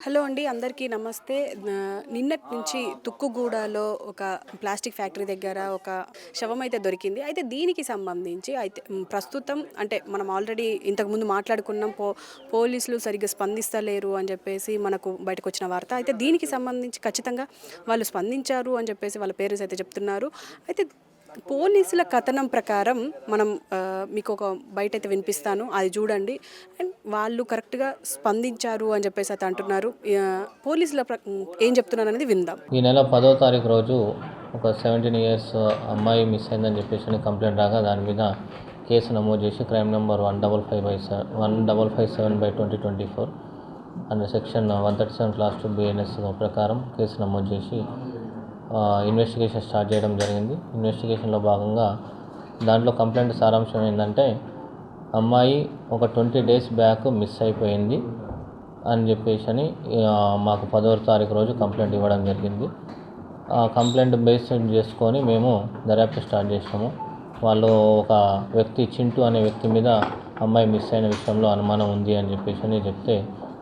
Hello అండి అందరికీ నమస్తే. నిన్నటి నుంచి తుక్కుగూడలో ఒక ప్లాస్టిక్ ఫ్యాక్టరీ దగ్గర ఒక శవం అయితే దొరికింది. అయితే దీనికి సంబంధించి అయితే ప్రస్తుతం అంటే మనం ఆల్రెడీ ఇంతకుముందు మాట్లాడుకున్నాం పో పోలీసులు సరిగ్గా స్పందిస్తలేరు అని చెప్పేసి మనకు బయటకు వచ్చిన వార్త. అయితే దీనికి సంబంధించి ఖచ్చితంగా వాళ్ళు స్పందించారు అని చెప్పేసి వాళ్ళ పేరెంట్స్ అయితే చెప్తున్నారు. అయితే పోలీసుల కథనం ప్రకారం మనం మీకు ఒక బయట అయితే వినిపిస్తాను. అది చూడండి. అండ్ వాళ్ళు కరెక్ట్గా స్పందించారు అని చెప్పేసి అయితే అంటున్నారు. పోలీసుల ప్ర- ఏం చెప్తున్నారు అనేది విందాం. ఈ నెల పదో తారీఖు రోజు ఒక సెవెంటీన్ ఇయర్స్ అమ్మాయి మిస్ అయిందని చెప్పేసి కంప్లైంట్ రాగా దాని మీద కేసు నమోదు చేసి crime number one double five by seven one double five seven by twenty twenty four. And section one thirty seven class two BNS ప్రకారం కేసు నమోదు చేసి ఇన్వెస్టిగేషన్ స్టార్ట్ చేయడం జరిగింది. ఇన్వెస్టిగేషన్లో భాగంగా దాంట్లో కంప్లైంట్ సారాంశం ఏంటంటే అమ్మాయి ఒక ట్వంటీ డేస్ బ్యాక్ మిస్ అయిపోయింది అని చెప్పేసి అని మాకు పదవ తారీఖు రోజు కంప్లైంట్ ఇవ్వడం జరిగింది. ఆ కంప్లైంట్ బేస్ చేసుకొని మేము దర్యాప్తు స్టార్ట్ చేసాము వాళ్ళు ఒక వ్యక్తి చింటూ అనే వ్యక్తి మీద అమ్మాయి మిస్ అయిన విషయంలో అనుమానం ఉంది అని చెప్పేసి అని చెప్తే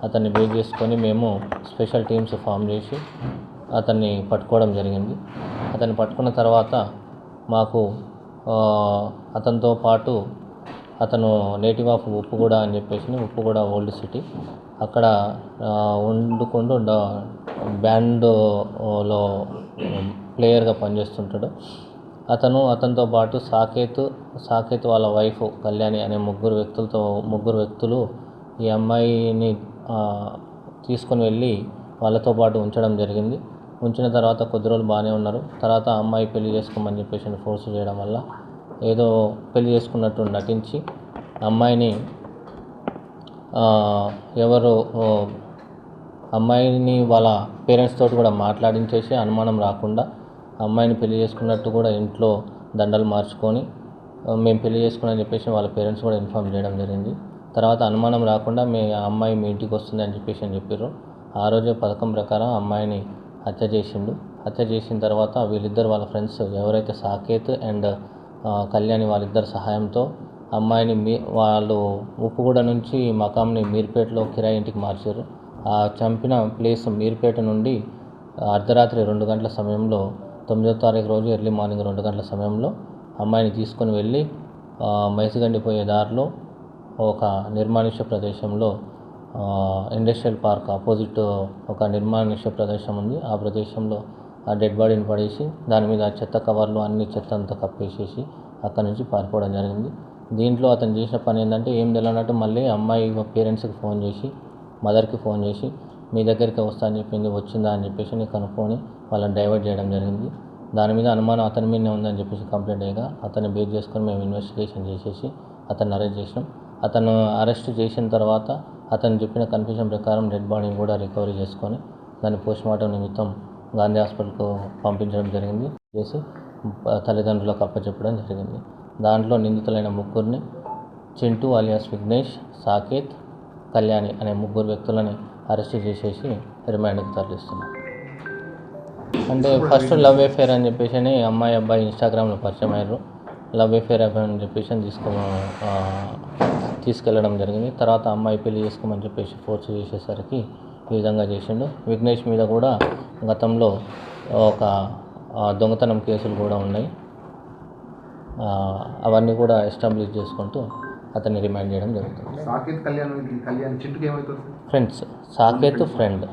అతన్ని బేస్ చేసుకొని మేము స్పెషల్ టీమ్స్ ఫామ్ చేసి అతన్ని పట్టుకోవడం జరిగింది. అతన్ని పట్టుకున్న తర్వాత మాకు అతనితో పాటు అతను నేటివ్ ఆఫ్ ఉప్పుగూడ అని చెప్పేసి ఉప్పుగూడ ఓల్డ్ సిటీ. అక్కడ వండుకుంటూ బ్యాండ్లో ప్లేయర్గా పనిచేస్తుంటాడు. అతను అతనితో పాటు సాకేత్ సాకేత్ వాళ్ళ వైఫ్ కళ్యాణి అనే ముగ్గురు వ్యక్తులతో ముగ్గురు వ్యక్తులు ఈ అమ్మాయిని తీసుకొని వెళ్ళి వాళ్ళతో పాటు ఉంచడం జరిగింది. ఉంచిన తర్వాత కొద్ది రోజులు బాగానే ఉన్నారు. తర్వాత అమ్మాయి పెళ్ళి చేసుకోమని చెప్పేసి ఫోర్స్ చేయడం వల్ల ఏదో పెళ్ళి చేసుకున్నట్టు నటించి అమ్మాయిని ఎవరు అమ్మాయిని వాళ్ళ పేరెంట్స్ తోటి కూడా మాట్లాడించేసి అనుమానం రాకుండా అమ్మాయిని పెళ్ళి చేసుకున్నట్టు కూడా ఇంట్లో దండలు మార్చుకొని మేము పెళ్ళి చేసుకున్నామని చెప్పేసి వాళ్ళ పేరెంట్స్ కూడా ఇన్ఫామ్ చేయడం జరిగింది. తర్వాత అనుమానం రాకుండా మీ ఆ అమ్మాయి మీ ఇంటికి వస్తుంది అని చెప్పేసి అని చెప్పారు ఆ రోజే పథకం ప్రకారం అమ్మాయిని హత్య చేసిండు. హత్య చేసిన తర్వాత వీళ్ళిద్దరు వాళ్ళ ఫ్రెండ్స్ ఎవరైతే సాకేత్ అండ్ కళ్యాణి వాళ్ళిద్దరి సహాయంతో అమ్మాయిని మీ వాళ్ళు ఉప్పుగూడ నుంచి మకాంని మీర్పేటలో కిరాయి ఇంటికి మార్చారు. ఆ చంపిన ప్లేస్ మీర్పేట నుండి అర్ధరాత్రి రెండు గంటల సమయంలో తొమ్మిదో తారీఖు రోజు ఎర్లీ మార్నింగ్ రెండు గంటల సమయంలో అమ్మాయిని తీసుకొని వెళ్ళి ఆ, మైసిగండి పోయే దారిలో ఒక నిర్మానుష్య ప్రదేశంలో ఇండస్ట్రియల్ పార్క్ ఆపోజిట్ ఒక నిర్మానుష్య ప్రదేశం ఉంది. ఆ ప్రదేశంలో ఆ డెడ్ బాడీని పడేసి దాని మీద చెత్త కవర్లు అన్ని చెత్త అంతా కప్పేసేసి అక్కడి నుంచి పారిపోవడం జరిగింది. దీంట్లో అతను చేసిన పని ఏంటంటే ఏం తెలియనట్టు మళ్ళీ అమ్మాయి పేరెంట్స్కి ఫోన్ చేసి మదర్కి ఫోన్ చేసి మీ దగ్గరికి వస్తా అని చెప్పింది వచ్చిందా అని చెప్పేసి నేను కనుక్కొని వాళ్ళని డైవర్ట్ చేయడం జరిగింది. దాని మీద అనుమానం అతని మీదనే ఉందని చెప్పేసి కంప్లైంట్ అయ్యగా అతన్ని బేస్ చేసుకొని మేము ఇన్వెస్టిగేషన్ చేసేసి అతన్ని అరెస్ట్ చేసినాం. అతను అరెస్ట్ చేసిన తర్వాత అతను చెప్పిన కన్ఫ్యూజన్ ప్రకారం డెడ్ బాడీని కూడా రికవరీ చేసుకొని దాన్ని పోస్ట్మార్టం నిమిత్తం గాంధీ హాస్పిటల్కు పంపించడం జరిగింది. చేసి తల్లిదండ్రులకు అప్పచెప్పడం జరిగింది. దాంట్లో నిందితులైన ముగ్గురిని చింటూ అలియాస్ విఘ్నేష్ సాకేత్ కళ్యాణి అనే ముగ్గురు వ్యక్తులని అరెస్ట్ చేసేసి రిమాండ్కి తరలిస్తున్నాం అంటే ఫస్ట్ లవ్ అఫేర్ అని చెప్పేసి అని అమ్మాయి అబ్బాయి ఇన్స్టాగ్రామ్లో పరిచయం అయ్యారు. లవ్ అఫేర్ అని చెప్పేసి అని తీసుకో తీసుకెళ్ళడం జరిగింది. తర్వాత అమ్మాయి పెళ్ళి చేసుకోమని చెప్పేసి ఫోర్స్ చేసేసరికి ఈ విధంగా చేసిండు. విఘ్నేష్ మీద కూడా గతంలో ఒక దొంగతనం కేసులు కూడా ఉన్నాయి. అవన్నీ కూడా ఎస్టాబ్లిష్ చేసుకుంటూ అతన్ని రిమైండ్ చేయడం జరుగుతుంది. సాకేత్ కళ్యాణ్ కళ్యాణ్ ఫ్రెండ్స్ సాకేత్ ఫ్రెండ్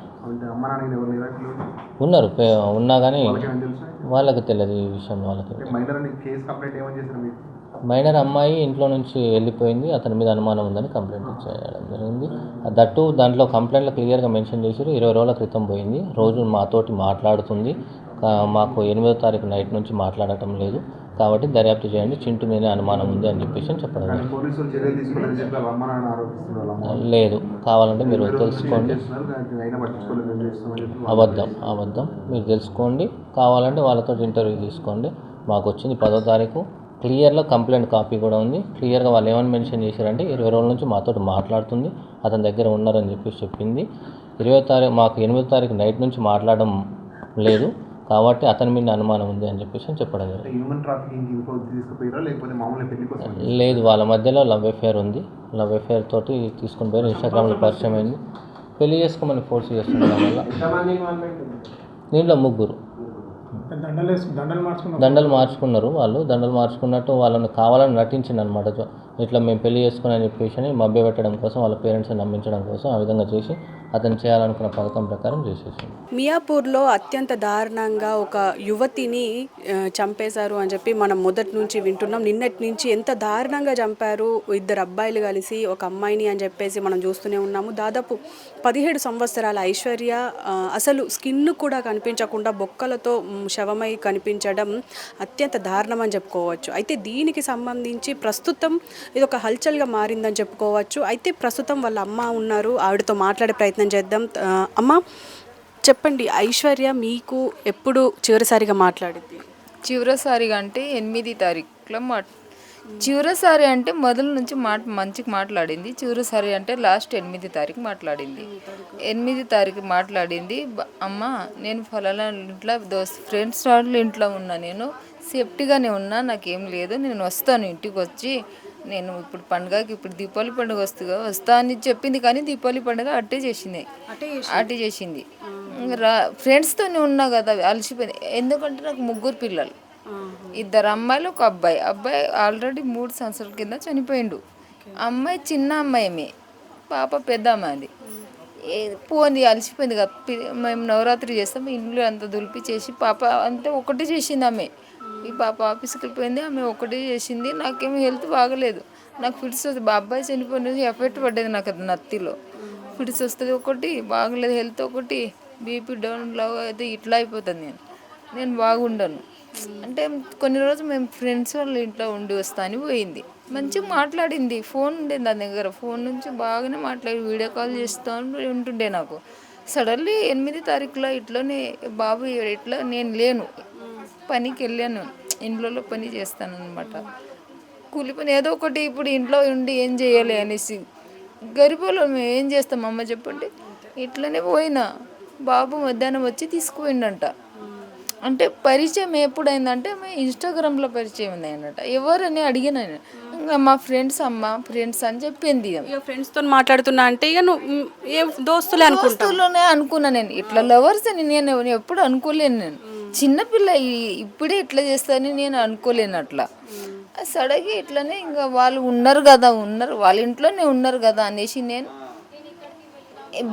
ఉన్నారు ఉన్నా కానీ వాళ్ళకి తెలియదు ఈ విషయం వాళ్ళకి. మైనర్ అమ్మాయి ఇంట్లో నుంచి వెళ్ళిపోయింది అతని మీద అనుమానం ఉందని కంప్లైంట్ చేయడం జరిగింది. దట్టు దాంట్లో కంప్లైంట్లో క్లియర్గా మెన్షన్ చేశారు ఇరవై రోజుల క్రితం పోయింది. రోజు మాతోటి మాట్లాడుతుంది. మాకు ఎనిమిదో తారీఖు నైట్ నుంచి మాట్లాడటం లేదు. కాబట్టి దర్యాప్తు చేయండి చింటు మీదే అనుమానం ఉంది అని చెప్పేసి చెప్పడం లేదు కావాలంటే మీరు తెలుసుకోండి. అబద్ధం అబద్ధం మీరు తెలుసుకోండి. కావాలంటే వాళ్ళతో ఇంటర్వ్యూ తీసుకోండి. మాకు వచ్చింది పదో తారీఖు. క్లియర్లో కంప్లైంట్ కాపీ కూడా ఉంది. క్లియర్గా వాళ్ళు ఏమని మెన్షన్ చేశారంటే ఇరవై రోజుల నుంచి మాతో మాట్లాడుతుంది. అతని దగ్గర ఉన్నారని చెప్పేసి చెప్పింది. ఇరవై తారీఖు మాకు ఎనిమిదో తారీఖు నైట్ నుంచి మాట్లాడడం లేదు. కాబట్టి అతని మీద అనుమానం ఉంది అని చెప్పేసి అని చెప్పడం జరిగింది. లేదు వాళ్ళ మధ్యలో లవ్ అఫేర్ ఉంది. లవ్ అఫేర్ తోటి తీసుకుని పోయి ఇన్స్టాగ్రామ్లో పరిచయం అయింది. పెళ్ళి చేసుకోమని ఫోర్స్ చేస్తుండడం వల్ల దీంట్లో ముగ్గురు. దండలు మార్చుకున్నారు వాళ్ళు. దండలు మార్చుకున్నట్టు వాళ్ళని కావాలని నటించింది అనమాట ఇట్లా మేము పెళ్ళి చేసుకుని అని చెప్పేసి అని మభ్య పెట్టడం కోసం వాళ్ళ పేరెంట్స్ని నమ్మించడం కోసం ఆ విధంగా చేసి అతను చేయాలనుకున్న పథకం ప్రకారం చేసేసి. మియాపూర్లో అత్యంత దారుణంగా ఒక యువతిని చంపేశారు అని చెప్పి మనం మొదటి నుంచి వింటున్నాం. నిన్నటి నుంచి ఎంత దారుణంగా చంపారు ఇద్దరు అబ్బాయిలు కలిసి ఒక అమ్మాయిని అని చెప్పేసి మనం చూస్తూనే ఉన్నాము. దాదాపు పదిహేడు సంవత్సరాల ఐశ్వర్య అసలు స్కిన్ కూడా కనిపించకుండా బొక్కలతో శవమై కనిపించడం అత్యంత దారుణం అని చెప్పుకోవచ్చు. అయితే దీనికి సంబంధించి ప్రస్తుతం ఇది ఒక హల్చల్గా మారిందని చెప్పుకోవచ్చు. అయితే ప్రస్తుతం వాళ్ళ అమ్మ ఉన్నారు. ఆవిడతో మాట్లాడే ప్రయత్నం చేద్దాం. అమ్మ చెప్పండి ఐశ్వర్య మీకు ఎప్పుడు చివరిసారిగా మాట్లాడింది? చివరిసారిగా అంటే ఎనిమిది తారీఖులో మాట్ చివరిసారి అంటే మొదల నుంచి మాట మంచిగా మాట్లాడింది. చివరిసారి అంటే లాస్ట్ ఎనిమిది తారీఖు మాట్లాడింది. ఎనిమిది తారీఖు. మాట్లాడింది. "బ- అమ్మ నేను ఫలానా ఇంట్లో దోస్త్ ఫ్రెండ్స్ వాళ్ళ ఇంట్లో ఉన్నా నేను. సేఫ్టీగానే ఉన్నా నాకేం లేదు. నేను వస్తాను ఇంటికి వచ్చి నేను ఇప్పుడు పండుగకి ఇప్పుడు దీపావళి పండుగ వస్తుందా వస్తా అని చెప్పింది కానీ దీపావళి పండుగ అట్టే చేసింది. అట్టే చేసింది? రా ఫ్రెండ్స్తోనే ఉన్నా కదా అలసిపోయింది. ఎందుకంటే నాకు ముగ్గురు పిల్లలు. ఇద్దరు అమ్మాయిలు ఒక అబ్బాయి. అబ్బాయి ఆల్రెడీ మూడు సంవత్సరాల కింద చనిపోయిండు. అమ్మాయి చిన్న అమ్మాయిమే పాప పెద్ద అమ్మాయిది ఏ పోంది అలసిపోయింది కదా. మేము నవరాత్రి చేస్తాం ఇంట్లో అంతా దులిపి చేసి పాప అంతే ఒకటి చేసింది ఆమె. ఈ పాప ఆఫీస్కి వెళ్ళిపోయింది. ఆమె ఒకటి చేసింది. నాకేమీ హెల్త్ బాగలేదు. నాకు ఫిట్స్ వస్తుంది బాబాయ్ చనిపోయిన ఎఫెక్ట్ పడ్డది నాకు అది నత్తిలో. ఫిట్స్ వస్తుంది ఒకటి బాగలేదు హెల్త్ ఒకటి బీపీ డౌన్లో అయితే ఇట్లా అయిపోతుంది నేను. నేను బాగుండను. అంటే కొన్ని రోజులు మేము ఫ్రెండ్స్ వాళ్ళ ఇంట్లో ఉండి వస్తా అని పోయింది. మంచిగా మాట్లాడింది. ఫోన్ ఉండేది దాని దగ్గర. ఫోన్ నుంచి బాగానే మాట్లాడి వీడియో కాల్ చేస్తాను ఉంటుండే నాకు. సడన్లీ ఎనిమిది తారీఖులో ఇట్లనే బాబు ఇట్లా నేను లేను. పనికి వెళ్ళాను ఇంట్లో పని చేస్తాను అనమాట కూలి పని ఏదో ఒకటి ఇప్పుడు ఇంట్లో ఉండి ఏం చేయాలి అనేసి. గరిబోలో మేము ఏం చేస్తాం అమ్మ చెప్పండి? ఇట్లనే పోయినా. బాబు మధ్యాహ్నం వచ్చి తీసుకుపోయిండంట. అంటే పరిచయం ఎప్పుడైందంటే మా ఇన్స్టాగ్రామ్లో పరిచయం ఉంది అన్నట ఎవరని అడిగిన. ఇంకా మా ఫ్రెండ్స్ అమ్మ ఫ్రెండ్స్ అని చెప్పింది ఫ్రెండ్స్తో మాట్లాడుతున్నా అంటే ఇక నువ్వు ఏ దోస్తులే అనుకుంటా దోస్తుల్లోనే అనుకున్నా నేను. ఇట్లా లవర్స్ అని నేను ఎప్పుడు అనుకోలేను నేను. చిన్నపిల్ల ఇప్పుడే ఇట్లా చేస్తానని నేను అనుకోలేను అట్లా. సడగి ఇట్లనే ఇంకా వాళ్ళు ఉన్నారు కదా ఉన్నారు వాళ్ళ ఇంట్లోనే ఉన్నారు కదా అనేసి నేను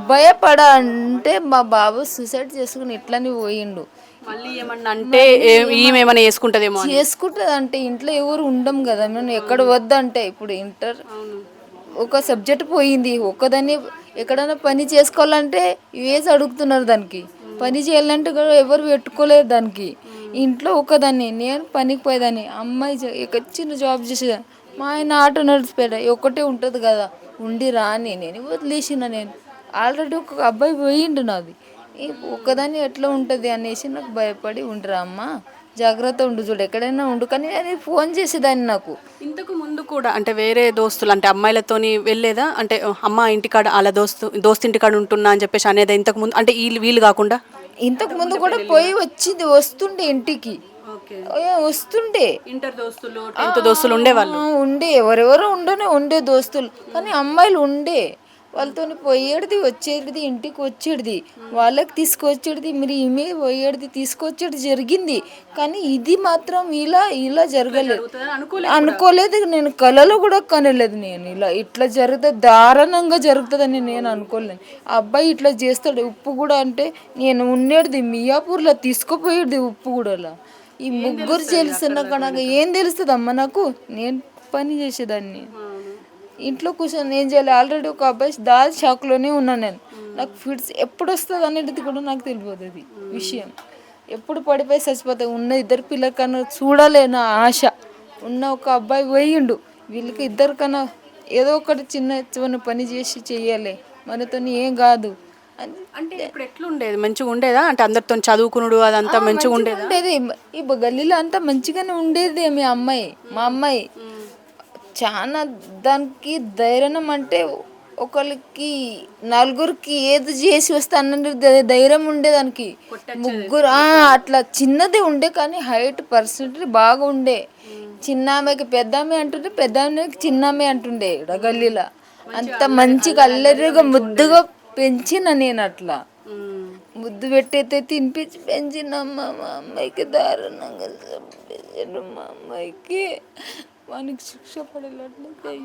భయపడ అంటే మా బాబు సూసైడ్ చేసుకుని ఇట్లనే పోయిండు. మళ్ళీ ఏమన్నా అంటే. చేసుకుంటుంది ఇంట్లో ఎవరు ఉండం కదా మేము ఎక్కడ వద్దంటే ఇప్పుడు ఇంటర్ ఒక సబ్జెక్ట్ పోయింది ఒక్కదాన్ని ఎక్కడైనా పని చేసుకోవాలంటే వేసి అడుగుతున్నారు దానికి. పని చేయాలంటే కూడా ఎవరు పెట్టుకోలేదు దానికి. ఇంట్లో ఒకదాన్ని నేను పనికి పోయేదాన్ని. అమ్మాయి జ- చిన్న జాబ్ చేసేదాన్ని మా ఆయన ఆటో నడిచిపోయాడు? ఒకటే ఉంటుంది కదా. ఉండి రాని నేను వదిలేసిన నేను. ఆల్రెడీ ఒక అబ్బాయి పోయిండు నాది. ఈ ఒక్కదాన్ని ఎట్లా ఉంటుంది అనేసి నాకు భయపడి ఉండరా అమ్మ. జాగ్రత్త ఉండు చూడు ఎక్కడైనా ఉండు. కానీ నేను ఫోన్ చేసేదాన్ని నాకు. ఇంతకు ముందు కూడా అంటే వేరే దోస్తులు అంటే అమ్మాయిలతోని వెళ్ళేదా? అంటే "ఓ, అమ్మ ఇంటికాడ అలా దోస్తు దోస్తు ఇంటికాడ ఉంటున్నా అని చెప్పేసి అనేది? ఇంతకు ముందు అంటే వీళ్ళు వీళ్ళు కాకుండా? ఇంతకు ముందు కూడా పోయి వచ్చింది వస్తుండే ఇంటికి. వస్తుండే. ఇంటర్ దోస్తులు దోస్తులు ఉండేవాళ్ళు? ఉండే. ఎవరెవరో ఉండనే ఉండే దోస్తులు. కానీ అమ్మాయిలు ఉండే. వాళ్ళతో పోయేది వచ్చేది ఇంటికి వచ్చేది వాళ్ళకి తీసుకొచ్చేది మీరు ఈమె పోయేది తీసుకొచ్చేది జరిగింది. కానీ ఇది మాత్రం ఇలా ఇలా జరగలేదు అనుకోలేదు నేను కలలో కూడా కనలేదు నేను. ఇలా ఇట్లా జరుగుతుంది దారుణంగా జరుగుతుందని నేను అనుకోలేను అబ్బాయి ఇట్లా చేస్తాడు ఉప్పు కూడా అంటే నేను ఉండేది మియాపూర్లో తీసుకుపోయేది ఉప్పు కూడా ఈ ముగ్గురు తెలిసిన నాకు ఏం తెలుస్తుంది అమ్మ నాకు? నేను పని చేసేదాన్ని. ఇంట్లో కూర్చొని ఏం చేయాలి? ఆల్రెడీ ఒక అబ్బాయి దాని షాక్లోనే ఉన్నాను నేను. నాకు ఫిట్స్ ఎప్పుడు వస్తుంది అనేది కూడా నాకు తెలియదు అది విషయం. ఎప్పుడు పడిపోయి చచ్చిపోతే ఉన్న ఇద్దరు పిల్లకన్నా చూడాలి నా ఆశ. ఉన్న ఒక అబ్బాయి పోయిండు. వీళ్ళకి ఇద్దరికన్నా ఏదో ఒకటి చిన్న చిన్న పని చేసి చెయ్యాలి. మనతో ఏం కాదు. అంటే ఇప్పుడు ఎట్లుండేది? మంచిగా ఉండేదా? అంటే అందరితో చదువుకునుడు అదంతా మంచిగా ఉండేదా? ఉండేది. ఈ గల్లీలో అంతా మంచిగానే ఉండేది మీ అమ్మాయి. మా అమ్మాయి. చాలా దానికి ధైర్యం అంటే ఒకరికి నలుగురికి ఏది చేసి వస్తే అన్న ధైర్యం ఉండే దానికి. ముగ్గురు అట్లా చిన్నది ఉండే కానీ హైట్ పర్సెంటేజ్ బాగా ఉండే. చిన్న ఆమెకి పెద్ద ఆమె అంటుండే పెద్ద ఆమెకి చిన్న ఆమె అంటుండే గల్లీలో అంత మంచిగా అల్లరిగా ముద్దుగా పెంచిన నేను అట్లా. ముద్దు పెట్టయితే తినిపించి పెంచినమ్మ మా అమ్మాయికి దారుణంగా చంపేసాడు మా అమ్మాయికి. వానికి శిక్ష.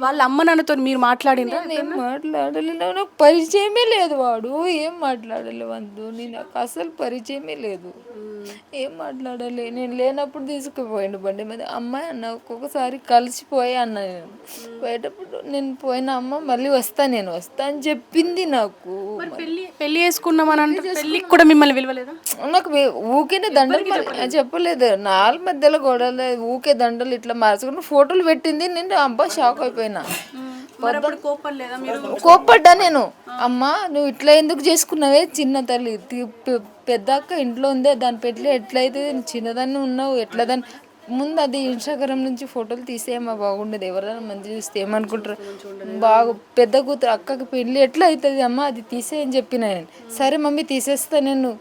వాళ్ళ అమ్మ నాన్నతో మీరు మాట్లాడినరా నేను మాట్లాడలేదు. నాకు పరిచయమే లేదు వాడు. ఏం మాట్లాడలే వందు నేను నాకు అసలు పరిచయమే లేదు. ఏం మాట్లాడలే? నేను లేనప్పుడు తీసుకుపోయాను బండి మీద. అమ్మాయి అన్న ఒక్కొక్కసారి కలిసిపోయి అన్న నేను. పోయేటప్పుడు నేను పోయిన అమ్మ మళ్ళీ వస్తా నేను వస్తా అని చెప్పింది నాకు. పెళ్ళి పెళ్ళి చేసుకున్నామని అంటే పెళ్ళికి కూడా మిమ్మల్ని విలువలేదా నాకు ఊకేనే దండలు చెప్పలేదు. నాలుగు మధ్యలో గొడవలు ఊకే దండలు ఇట్లా మార్చుకుని ఫోటోలు పెట్టింది. నేను అబ్బా షాక్ అయిపోయినా. మరి అప్పుడు కోపం లేదా మీరు? కోప్పడ్డా నేను. అమ్మా నువ్వు ఇట్లా ఎందుకు చేసుకున్నావే? చిన్న తల్లి పెద్ద అక్క ఇంట్లో ఉందే దాని పెట్టి ఎట్లయితే చిన్నదాన్ని ఉన్నావు ఎట్లా దాన్ని ముందు అది ఇన్స్టాగ్రామ్ నుంచి ఫోటోలు తీసేయమ్మా బాగుండేది. ఎవరైనా మంచి చూస్తే ఏమనుకుంటారు? బాగు పెద్ద కూతురు అక్కకి పెళ్ళి ఎట్లా అవుతుంది అమ్మా? అది తీసేయని చెప్పిన నేను. సరే మమ్మీ తీసేస్తా నేను.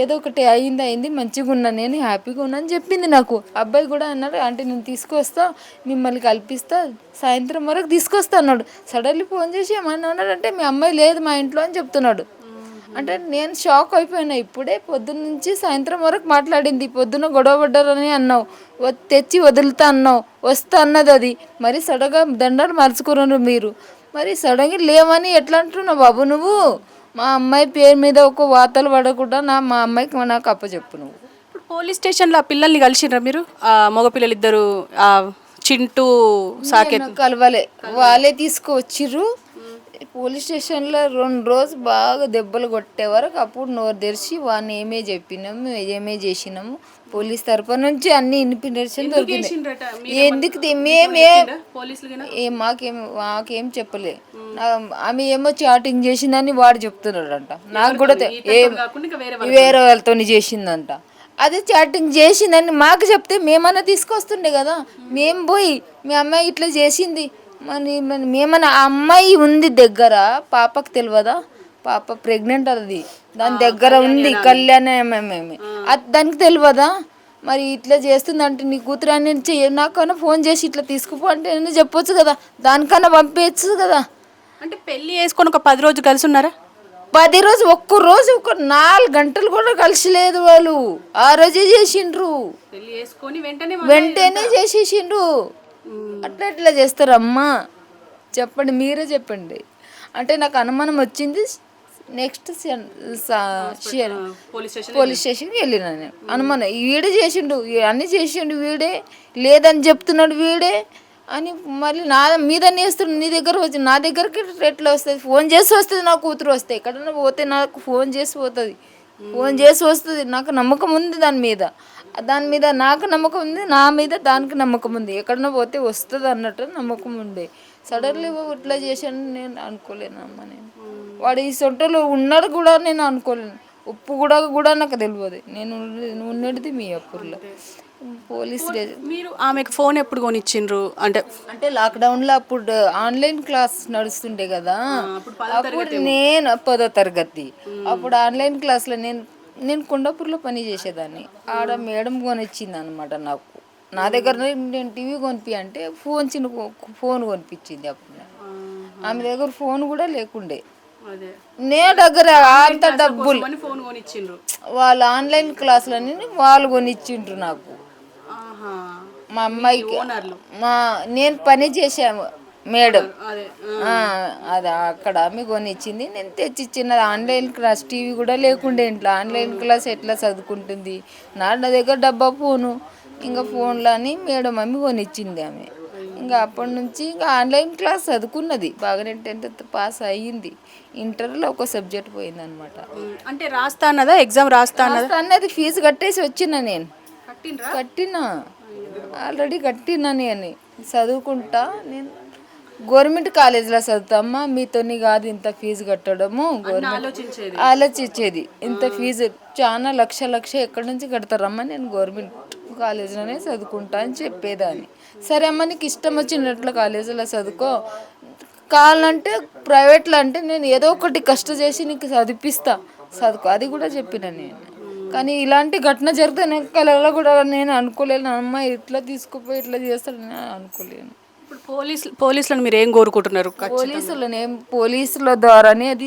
ఏదో ఒకటి అయింది అయింది మంచిగా ఉన్నా నేను హ్యాపీగా ఉన్నా అని చెప్పింది నాకు. అబ్బాయి కూడా అన్నాడు అంటే నేను తీసుకొస్తా మిమ్మల్ని కల్పిస్తా సాయంత్రం వరకు తీసుకొస్తా అన్నాడు. సడన్లీ ఫోన్ చేసి ఏమన్నా అన్నాడు అంటే మీ అమ్మాయి లేదు మా ఇంట్లో అని చెప్తున్నాడు. అంటే నేను షాక్ అయిపోయినా. ఇప్పుడే పొద్దున్న నుంచి సాయంత్రం వరకు మాట్లాడింది. పొద్దున్న గొడవ పడ్డారని అన్నావు. తెచ్చి వదులుతా అన్నావు. వస్తా అన్నది అది. మరి సడన్గా దండాలు మర్చుకున్నారు మీరు. మరి సడన్గా లేవని ఎట్లా అంటున్నావు బాబు నువ్వు? మా అమ్మాయి పేరు మీద ఒక వార్తలు పడకుండా నా మా అమ్మాయికి నాకు అప్పచెప్పు నువ్వు. ఇప్పుడు పోలీస్ స్టేషన్లో ఆ పిల్లల్ని కలిసిండ్రా మీరు? ఆ మగ పిల్లలు ఇద్దరు చింటూ సాకేత్ నేను కలవలే. వాళ్ళే తీసుకువచ్చిర్రు పోలీస్ స్టేషన్లో రెండు రోజు బాగా దెబ్బలు కొట్టే వరకు అప్పుడు నోరు తెరిచి వాడిని ఏమే చెప్పినాము ఏమే చేసినాము. పోలీస్ తరపు నుంచి అన్ని ఇన్ఫర్మేషన్ దొరికింది ఎందుకు మేమే ఏ మాకేం మాకేం చెప్పలే. ఆమె ఏమో చాటింగ్ చేసిందని వాడు చెప్తున్నాడు అంట నాకు కూడా వేరే వాళ్ళతో చేసిందంట. అదే చాటింగ్ చేసిందని మాకు చెప్తే మేమన్నా తీసుకొస్తుండే కదా. మేము. పోయి మీ అమ్మాయి ఇట్లా చేసింది. మరి మరి మేమన్నా ఆ అమ్మాయి ఉంది దగ్గర పాపకు తెలియదా పాప ప్రెగ్నెంట్ అది దాని దగ్గర ఉంది కళ్యాణ దానికి తెలియదా మరి ఇట్లా చేస్తుందంటే నీ కూతురు అని నాకన్నా ఫోన్ చేసి ఇట్లా తీసుకుపో అంటే నేను చెప్పొచ్చు కదా? దానికన్నా పంపించచ్చు కదా? అంటే పెళ్ళి చేసుకొని ఒక పది రోజులు కలిసి ఉన్నారా? పది రోజు ఒక్క రోజు ఒక నాలుగు గంటలు కూడా కలిసి లేదు వాళ్ళు. ఆ రోజే చేసిండ్రు. పెళ్ళి చేసుకొని వెంటనే వెంటనే చేసేసిండ్రు. అట్లా ఎట్లా చేస్తారమ్మా. చెప్పండి మీరే చెప్పండి. అంటే నాకు అనుమానం వచ్చింది నెక్స్ట్ పోలీస్ స్టేషన్ పోలీస్ స్టేషన్కి వెళ్ళిన నేను. అనుమానం వీడే చేసిండు అన్ని చేసిండు వీడే లేదని చెప్తున్నాడు వీడే అని మళ్ళీ నా మీదనే వేస్తున్నాడు నీ దగ్గర వచ్చి నా దగ్గరికి ఎట్లా వస్తుంది? ఫోన్ చేసి వస్తుంది నా కూతురు వస్తే. ఎక్కడన్నా పోతే నాకు ఫోన్ చేసి పోతుంది. ఫోన్ చేసి వస్తుంది. నాకు నమ్మకం ఉంది దాని మీద. దాని మీద నాకు నమ్మకం ఉంది నా మీద దానికి నమ్మకం ఉంది. ఎక్కడన్నా పోతే వస్తుంది అన్నట్టు నమ్మకం ఉండే. సడన్లీ ఇట్లా చేశాను నేను అనుకోలేను అమ్మ నేను. వాడు ఈ సొంటలో ఉన్నాడు కూడా నేను అనుకోలేను. ఉప్పు కూడా కూడా నాకు తెలియదు. నేను నేను ఉన్నది మీ అప్పుల్లో. పోలీస్ మీరు ఆమెకు ఫోన్ ఎప్పుడు కొనిచ్చిండ్రు? అంటే అంటే లాక్డౌన్లో అప్పుడు ఆన్లైన్ క్లాస్ నడుస్తుండే కదా. అప్పుడు నేను పదో తరగతి. అప్పుడు ఆన్లైన్ క్లాస్లో నేను నేను కొండాపూర్లో పని చేసేదాన్ని. ఆడ మేడం కొనిచ్చింది అనమాట నాకు. నా దగ్గర నేను టీవీ కొనిపి అంటే ఫోన్ చిన్న ఫోన్ కొనిపించింది అప్పుడు. ఆమె దగ్గర ఫోన్ కూడా లేకుండే. నే దగ్గర అంత డబ్బులు. వాళ్ళ ఆన్లైన్ క్లాసులని వాళ్ళు కొనిచ్చిండ్రు నాకు. మా అమ్మాయికి మా నేను పని చేశాము. మేడం. అదే అక్కడ ఆమె కొనిచ్చింది. నేను తెచ్చి ఇచ్చిన ఆన్లైన్ క్లాస్ టీవీ కూడా లేకుండే ఇంట్లో. ఆన్లైన్ క్లాస్ ఎట్లా చదువుకుంటుంది? నా దగ్గర డబ్బా ఫోను. ఇంకా ఫోన్లో అని మేడం ఆమె కొనిచ్చింది ఆమె. ఇంకా అప్పటి నుంచి ఇంకా ఆన్లైన్ క్లాస్ చదువుకున్నది. బాగానే టెన్త్ పాస్ అయ్యింది. ఇంటర్లో ఒక సబ్జెక్ట్ పోయింది అనమాట అంటే రాస్తా అన్నదా ఎగ్జామ్ రాస్తా అన్నదా ఫీజు కట్టేసి వచ్చిన నేను. కట్టినా. ఆల్రెడీ కట్టినా నేను. చదువుకుంటా. నేను గవర్నమెంట్ కాలేజీలో చదువుతామ్మా మీతోని కాదు ఇంత ఫీజు కట్టడము. గవర్నమెంట్ ఆలోచించేది. ఇంత ఫీజు చాలా లక్ష లక్ష ఎక్కడి నుంచి కడతారమ్మా? నేను గవర్నమెంట్ కాలేజీలోనే చదువుకుంటా అని చెప్పేదాన్ని. సరే అమ్మ నీకు ఇష్టం వచ్చినట్లు కాలేజీలో చదువుకో. కావాలంటే ప్రైవేట్లో అంటే నేను ఏదో ఒకటి కష్ట చేసి నీకు చదివిపిస్తా. చదువుకో. అది కూడా చెప్పిన నేను. కానీ ఇలాంటి ఘటన జరిగితే నేను కలలో కూడా నేను అనుకోలేను. అమ్మ ఇట్లా తీసుకుపోయి ఇట్లా చేస్తాడు నేను అనుకోలేను. ఇప్పుడు పోలీస్ పోలీసులను మీరు ఏం కోరుకుంటున్నారు? పోలీసులనే పోలీసుల ద్వారానే అది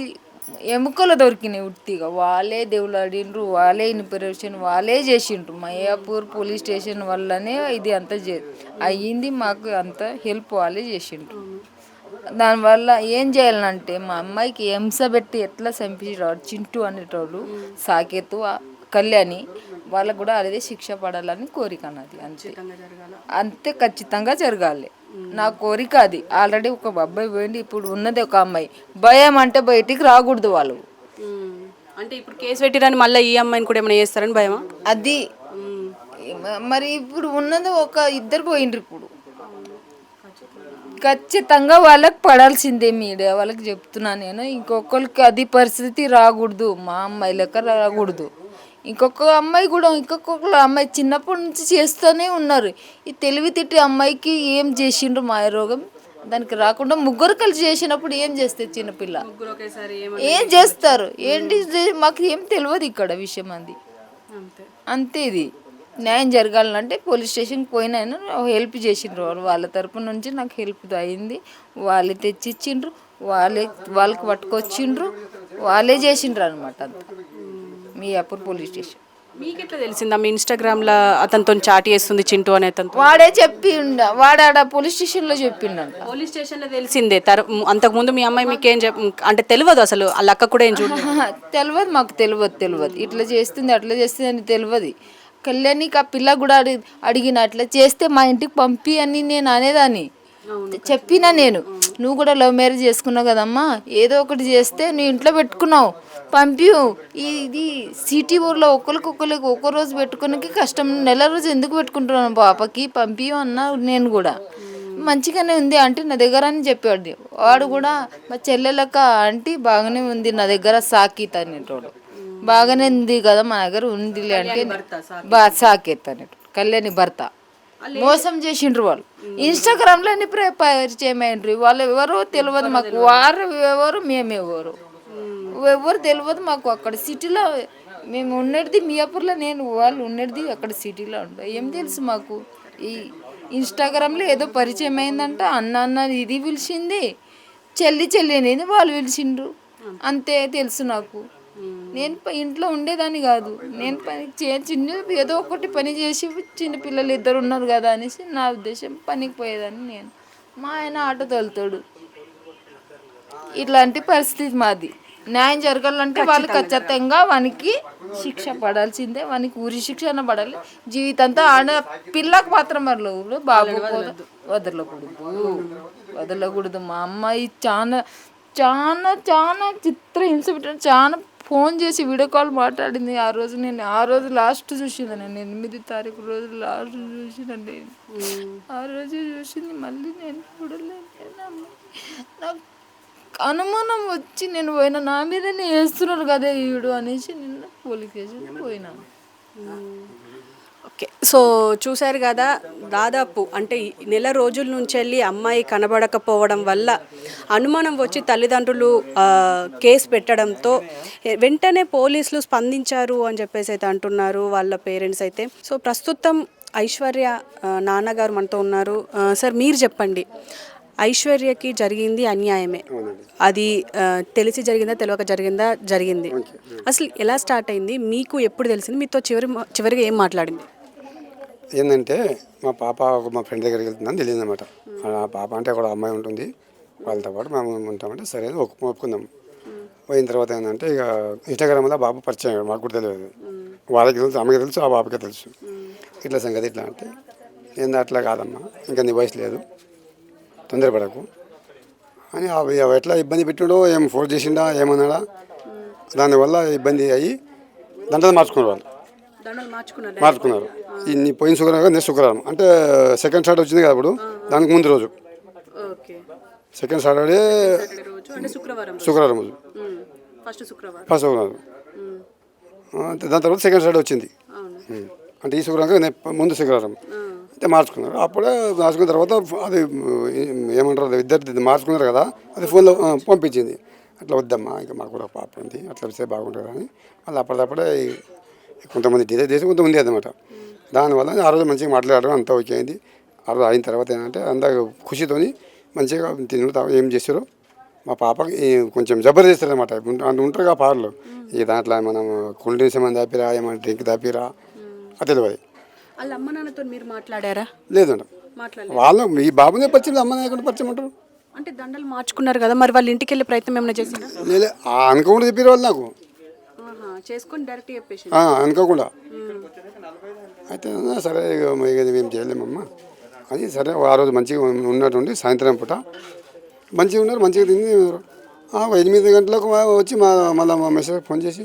ఎముకలు దొరికినాయి ఉట్టిగా. వాళ్ళే దేవులాడిండ్రు వాళ్ళే ఇన్పరేషన్ వాళ్ళే చేసిండ్రు. మయ్యాపూర్ పోలీస్ స్టేషన్ వల్లనే ఇది అంతా చే అయ్యింది మాకు అంత హెల్ప్ వాళ్ళే చేసిండ్రు. దానివల్ల ఏం చేయాలంటే మా అమ్మాయికి హింస పెట్టి ఎట్లా చంపించారు చింటూ అనేటోళ్ళు సాకేతు కళ్యాణి వాళ్ళకు కూడా అదే శిక్ష పడాలని కోరిక అన్నది అంతే. అంతే ఖచ్చితంగా జరగాలి. నా కోరిక అది. ఆల్రెడీ ఒక అబ్బాయి పోయింది ఇప్పుడు ఉన్నది ఒక అమ్మాయి. భయం అంటే బయటికి రాకూడదు వాళ్ళు. అంటే ఇప్పుడు కేసు పెట్టిరని మళ్ళీ ఈ అమ్మాయిని కూడా ఏమైనా చేస్తారని భయమా? అది. మరి ఇప్పుడు ఉన్నది ఒక ఇద్దరు పోయిండ్రు ఇప్పుడు. ఖచ్చితంగా వాళ్ళకి పడాల్సిందే మీడియా వాళ్ళకి చెప్తున్నా నేను. ఇంకొకరికి అది పరిస్థితి రాకూడదు. మా అమ్మాయి లెక్క రాకూడదు. ఇంకొక అమ్మాయి కూడా ఇంకొక అమ్మాయి చిన్నప్పటి నుంచి చేస్తూనే ఉన్నారు. ఈ తెలివి తిట్టి అమ్మాయికి ఏం చేసిండ్రు మాయరోగం? దానికి రాకుండా ముగ్గురు కలిసి చేసినప్పుడు ఏం చేస్తే చిన్నపిల్ల? ఏం చేస్తారు? ఏంటి మాకు ఏం తెలియదు ఇక్కడ విషయం అది. అంతే. ఇది. న్యాయం జరగాలంటే పోలీస్ స్టేషన్కి పోయినా హెల్ప్ చేసిండ్రు వాళ్ళు వాళ్ళ తరపు నుంచి నాకు హెల్ప్ అయింది. వాళ్ళే తెచ్చిచ్చిండ్రు. వాళ్ళే వాళ్ళకి పట్టుకొచ్చిండ్రు. వాళ్ళే చేసిండ్రు అనమాట అంతా. మీ అప్పర్ పోలీస్ స్టేషన్. మీకు ఎట్లా తెలిసిందా? మీ ఇన్స్టాగ్రామ్లో అతనితో చాట్ చేస్తుంది చింటూ అనే అతనితో. వాడే చెప్పి వాడాడ పోలీస్ స్టేషన్లో చెప్పిండంట. పోలీస్ స్టేషన్లో తెలిసిందే. తర అంతకుముందు మీ అమ్మాయి మీకు ఏం చెప్ అంటే తెలియదు అసలు. వాళ్ళ అక్క కూడా ఏం చూడలేదు. తెలియదు మాకు తెలియదు తెలియదు. ఇట్లా చేస్తుంది అట్లా చేస్తుంది అని తెలియదు. కళ్యాణికి ఆ పిల్ల కూడా అడిగి అడిగిన అట్లా చేస్తే మా ఇంటికి పంపి అని నేను అనేదాన్ని. చెప్పినా నేను నువ్వు కూడా లవ్ మ్యారేజ్ చేసుకున్నావు కదమ్మా ఏదో ఒకటి చేస్తే నీ ఇంట్లో పెట్టుకున్నావు పంపివు ఇది సిటీ ఊర్లో ఒకరికొకరికి ఒక్క రోజు పెట్టుకునేకి కష్టం నెల రోజు ఎందుకు పెట్టుకుంటున్నాను పాపకి పంపివు అన్నా నేను కూడా. మంచిగానే ఉంది అంటే నా దగ్గర అని చెప్పాడు వాడు కూడా మా చెల్లెలక్క ఆంటీ బాగానే ఉంది నా దగ్గర సాకిత్ అనేటోడు. బాగానే ఉంది కదా మా దగ్గర ఉందిలే అంటే బా సాకేత్ అనేటోడు. కళ్యాణి భర్త. మోసం చేసిండ్రు వాళ్ళు. ఇన్స్టాగ్రామ్లోని పరిచయం అయినరు? వాళ్ళు ఎవరో తెలియదు మాకు. వారు ఎవరు మేము ఎవరు? ఎవరు తెలియదు మాకు అక్కడ సిటీలో. మేము ఉన్నది మియాపూర్లో నేను వాళ్ళు ఉన్నది అక్కడ సిటీలో ఉంటాం ఏం తెలుసు మాకు? ఈ ఇన్స్టాగ్రామ్లో ఏదో పరిచయం అయిందంట. అన్న అన్న ఇది పిలిచింది. చెల్లి చెల్లి అనేది వాళ్ళు పిలిచిండ్రు. అంతే తెలుసు నాకు. నేను ఇంట్లో ఉండేదాన్ని కాదు. నేను పని చే చిన్న ఏదో ఒకటి పని చేసి చిన్న పిల్లలు ఇద్దరు ఉన్నారు కదా అనేసి నా ఉద్దేశం పనికి పోయేదాన్ని నేను. మా ఆయన ఆటో తోలుతాడు. ఇట్లాంటి పరిస్థితి మాది. న్యాయం జరగాలంటే వాళ్ళు ఖచ్చితంగా. వానికి శిక్ష పడాల్సిందే. వానికి ఊరి శిక్షణ పడాలి. జీవితంతో ఆడ పిల్లకు మాత్రం వదలకూడదు. బాబు కూడా వదలకూడదు. వదలకూడదు మా అమ్మాయి చాలా చాలా చాలా చిత్ర హింస పెట్టిన చాలా ఫోన్ చేసి వీడియో కాల్ మాట్లాడింది ఆ రోజు నేను ఆ రోజు లాస్ట్ చూసింది నేను ఎనిమిది తారీఖు రోజు లాస్ట్ చూసినండి ఆ రోజు చూసింది మళ్ళీ నేను చూడలేదు నేను. నాకు అనుమానం వచ్చి నేను పోయిన నా మీదనే వేస్తున్నారు కదా వీడు అనేసి నిన్న పోలీస్ స్టేషన్ పోయినాను ఓకే. సో చూశారు కదా దాదాపు అంటే నెల రోజుల నుంచి వెళ్ళి అమ్మాయి కనబడకపోవడం వల్ల అనుమానం వచ్చి తల్లిదండ్రులు కేసు పెట్టడంతో వెంటనే పోలీసులు స్పందించారు అని చెప్పేసి అయితే అంటున్నారు వాళ్ళ పేరెంట్స్ అయితే. సో ప్రస్తుతం ఐశ్వర్య నాన్నగారు మనతో ఉన్నారు. సార్ మీరు చెప్పండి. ఐశ్వర్యకి జరిగింది అన్యాయమే. అది తెలిసి జరిగిందా తెలియక జరిగిందా? జరిగింది. అసలు ఎలా స్టార్ట్ అయింది? మీకు ఎప్పుడు తెలిసింది? మీతో చివరి చివరిగా ఏం మాట్లాడింది? ఏంటంటే మా పాప ఒక మా ఫ్రెండ్ దగ్గరికి వెళ్తుందని తెలియదు అనమాట ఆ పాప అంటే అక్కడ అమ్మాయి ఉంటుంది. వాళ్ళతో పాటు మేము ఉంటామంటే సరే ఒప్పు ఒప్పుకుందాం. పోయిన తర్వాత ఏంటంటే ఇక ఇన్స్టాగ్రామ్లో బాబు పరిచయం. మాకు కూడా తెలియదు. వాళ్ళకి తెలుసు అమ్మకి తెలుసు ఆ బాబుకే తెలుసు. ఇట్లా సంగతి ఇట్లా అంటే ఏంది అట్లా కాదమ్మా. ఇంకా నీ వయసు లేదు. తొందరపడకు. అని ఎట్లా ఇబ్బంది పెట్టాడో ఏం ఫోర్స్ చేసిండా ఏమన్నాడా. దానివల్ల ఇబ్బంది అయ్యి దాంట్లో మార్చుకున్నారు వాళ్ళు. మార్చుకున్నారు ఇన్ని పోయిన శుక్రవారం నెక్స్ట్ శుక్రవారం. అంటే సెకండ్ సాటర్డే వచ్చింది కదా అప్పుడు దానికి ముందు రోజు. సెకండ్ సాటర్డే శుక్రవారం శుక్రవారం రోజు. ఫస్ట్ శుక్రవారం. దాని తర్వాత సెకండ్ సాటర్డే వచ్చింది. అంటే ఈ శుక్రవారం ముందు శుక్రవారం. అయితే మార్చుకున్నారు. అప్పుడే మార్చుకున్న తర్వాత అది ఏమంటారు ఇద్దరు మార్చుకున్నారు కదా అది ఫోన్లో పంపించింది. అట్లా వద్దమ్మా ఇంకా మాకు కూడా పాప ఉంది అట్లా వస్తే బాగుంటుంది అని మళ్ళీ అప్పటిదప్పుడే కొంతమంది డిసైడ్ చేసి కొంతమంది అనమాట దానివల్ల ఆ రోజు మంచిగా మాట్లాడడం అంతా ఓకే అయింది. ఆ రోజు అయిన తర్వాత ఏంటంటే అందరూ ఖుషితోని మంచిగా తిను తాగు ఏం చేస్తారో మా పాపకి కొంచెం జబర్దస్త్ అనమాట అంత ఉంటారు కదా పార్లు. ఈ దాంట్లో మనం కూల్ డ్రింక్స్ ఏమైనా దాపిరా ఏమైనా డ్రింక్ దాపిరా అది తెలియదు. వాళ్ళ అమ్మ నాన్నతో మీరు మాట్లాడారా? లేదు మాట్లాడలేదు? వాళ్ళు ఈ బాబునే పరిచయం అమ్మ ఎక్కడ పరిచయం అంటారు. అంటే దండలు మార్చుకున్నారు కదా మరి వాళ్ళ ఇంటికి వెళ్ళే ప్రయత్నం ఏమైనా చేశారా లేలే ఆ అనుకోకుండా చెప్పారు వాళ్ళు నాకు. చేసుకొని డైరెక్ట్ చెప్పేసి ఆ, అనుకోకుండా అయితే సరే మేము చేయలేమమ్మా. అని సరే ఆ రోజు మంచిగా ఉన్నట్టుండి సాయంత్రం పూట మంచిగా ఉన్నారు మంచిగా తిని ఎనిమిది గంటలకు వచ్చి మా మళ్ళీ మా మెసేజ్ ఫోన్ చేసి